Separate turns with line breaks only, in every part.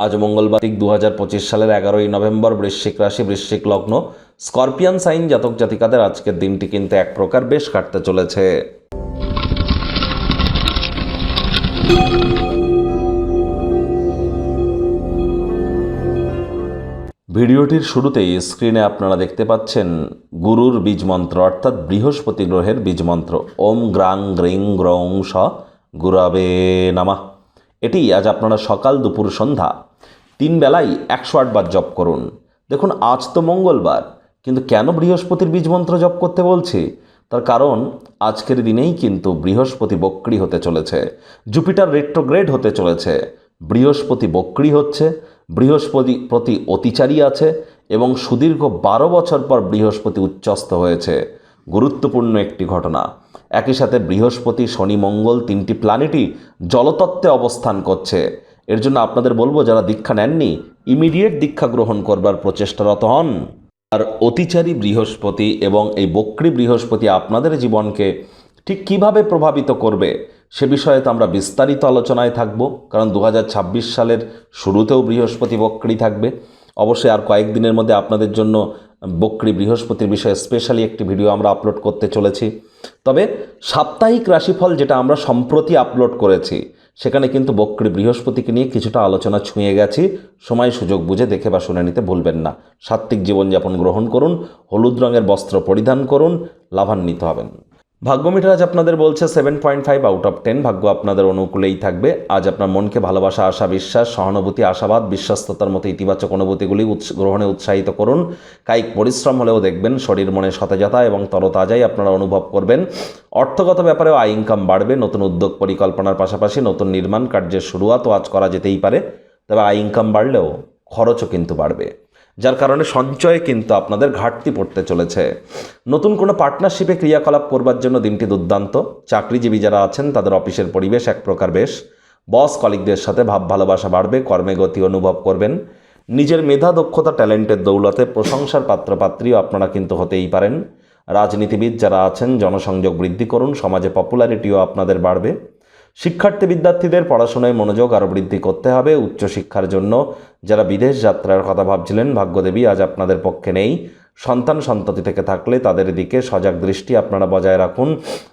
আজ মঙ্গলবার দু হাজার পঁচিশ সালের এগারোই নভেম্বর বৃশ্চিক রাশি, বৃশ্চিক লগ্ন, স্করপিয়ান সাইন জাতক জাতিকাদের আজকের দিনটি কিন্তু এক প্রকার বেশ কাটতে চলেছে। ভিডিওটির শুরুতেই স্ক্রিনে আপনারা দেখতে পাচ্ছেন গুরুর বীজ মন্ত্র, অর্থাৎ বৃহস্পতি গ্রহের বীজ মন্ত্র। ওম গ্রাং গ্রিং গ্রং স গুরাবে নামা। এটি আজ আপনারা সকাল দুপুর সন্ধ্যা তিন বেলায় একশো আটবার জপ করুন। দেখুন, আজ তো মঙ্গলবার, কিন্তু কেন বৃহস্পতির বীজ মন্ত্র জপ করতে বলছি? তার কারণ, আজকের দিনেই কিন্তু বৃহস্পতি বক্রি হতে চলেছে, জুপিটার রেট্রোগ্রেড হতে চলেছে, বৃহস্পতি বক্রি হচ্ছে, বৃহস্পতি প্রতি অতিচারী আছে, এবং সুদীর্ঘ বারো বছর পর বৃহস্পতি উচ্চস্ত হয়েছে। গুরুত্বপূর্ণ একটি ঘটনা। একই সাথে বৃহস্পতি, শনি, মঙ্গল তিনটি প্ল্যানেটই জলতত্ত্বে অবস্থান করছে। এর জন্য আপনাদের বলব, যারা দীক্ষা নেননি ইমিডিয়েট দীক্ষা গ্রহণ করবার প্রচেষ্টারত হন। আর অতিচারী বৃহস্পতি এবং এই বক্রী বৃহস্পতি আপনাদের জীবনকে ঠিক কীভাবে প্রভাবিত করবে, সে বিষয়ে তো আমরা বিস্তারিত আলোচনায় থাকব। কারণ দু হাজার ছাব্বিশ সালের শুরুতেও বৃহস্পতি বক্রী থাকবে। অবশ্যই আর কয়েকদিনের মধ্যে আপনাদের জন্য বক্রী বৃহস্পতির বিষয়ে স্পেশালি একটি ভিডিও আমরা আপলোড করতে চলেছি। তবে সাপ্তাহিক রাশিফল যেটা আমরা সম্প্রতি আপলোড করেছি, সেখানে কিন্তু বক্রী বৃহস্পতিকে নিয়ে কিছুটা আলোচনা ছুঁয়ে গেছি। সময় সুযোগ বুঝে দেখে বা শুনে নিতে ভুলবেন না। সাত্ত্বিক জীবনযাপন গ্রহণ করুন, হলুদ রঙের বস্ত্র পরিধান করুন, লাভান্বিত হবেন। ভাগ্য মিটার আজ আপনাদের বলছে seven point five out of ten ভাগ্য আপনাদের অনুকূলেই থাকবে। আজ আপনার মনকে ভালোবাসা, আশা, বিশ্বাস, সহানুভূতি, আশাবাদ, বিশ্বস্ততার মতো ইতিবাচক অনুভূতিগুলি গ্রহণে উৎসাহিত করুন। কায়িক পরিশ্রম হলেও দেখবেন শরীর মনে সতেজতা এবং তরতাজাই আপনারা অনুভব করবেন। অর্থগত ব্যাপারেও আয় ইনকাম বাড়বে। নতুন উদ্যোগ পরিকল্পনার পাশাপাশি নতুন নির্মাণ কার্যের শুরুয়াতও আজ করা যেতেই পারে। তবে আয় ইনকাম বাড়লেও খরচও কিন্তু বাড়বে। যার কারণে সঞ্চয়ে কিন্তু আপনাদের ঘাটতি পড়তে চলেছে। নতুন কোনো পার্টনারশিপে ক্রিয়াকলাপ করবার জন্য দিনটি দুর্দান্ত। চাকরিজীবী যারা আছেন, তাদের অফিসের পরিবেশ এক প্রকার বেশ। বস কলিগদের সাথে ভাব ভালোবাসা বাড়বে, কর্মে গতি অনুভব করবেন। নিজের মেধা, দক্ষতা, ট্যালেন্টের দৌলতে প্রশংসার পাত্রপাত্রীও আপনারা কিন্তু হতেই পারেন। রাজনীতিবিদ যারা আছেন, জনসংযোগ বৃদ্ধি করুন, সমাজে পপুলারিটিও আপনাদের বাড়বে। শিক্ষার্থী বিদ্যার্থীদের পড়াশোনায় মনোযোগ আরও বৃদ্ধি করতে হবে উচ্চশিক্ষার জন্য। যারা বিদেশ যাত্রার কথা ভাবছিলেন, ভাগ্যদেবী আজ আপনাদের পক্ষে নেই। সন্তান সন্ততি থেকে থাকলে তাদের দিকে সজাগ দৃষ্টি আপনারা বজায় রাখুন।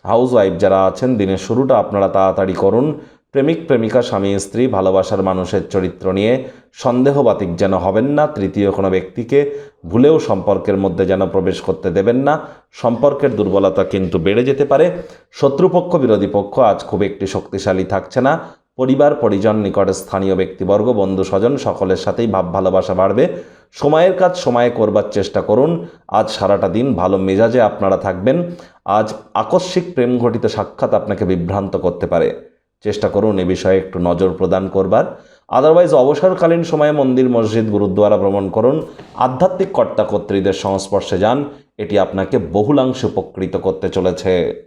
হাউস ওয়াইফ যারা আছেন, দিনের শুরুটা আপনারা তাড়াতাড়ি করুন। প্রেমিক, প্রেমিকা, স্বামী, স্ত্রী, ভালোবাসার মানুষের চরিত্র নিয়ে সন্দেহবাতিক যেন হবেন না, তৃতীয় কোনো ব্যক্তিকে ভুলেও সম্পর্কের মধ্যে যেন প্রবেশ করতে দেবেন না। সম্পর্কের দুর্বলতা কিন্তু বেড়ে যেতে পারে। শত্রুপক্ষ, বিরোধী পক্ষ আজ খুব একটি শক্তিশালী থাকছে না। পরিবার, পরিজন, নিকটে স্থানীয় ব্যক্তিবর্গ, বন্ধু, স্বজন সকলের সাথেই ভাব, ভালোবাসা বাড়বে। সময়ের কাজ সময়ে করবার চেষ্টা করুন। আজ সারাটা দিন ভালো মেজাজে আপনারা থাকবেন। আজ আকস্মিক প্রেম ঘটিত সাক্ষাৎ আপনাকে বিভ্রান্ত করতে পারে। চেষ্টা করুন এ বিষয়ে একটু নজর প্রদান করবার। আদারওয়াইজ অবসরকালীন সময়ে মন্দির, মসজিদ, গুরুদ্বারা ভ্রমণ করুন। আধ্যাত্মিক কর্তাকর্ত্রীদের সংস্পর্শে যান। এটি আপনাকে বহুলাংশে উপকৃত করতে চলেছে।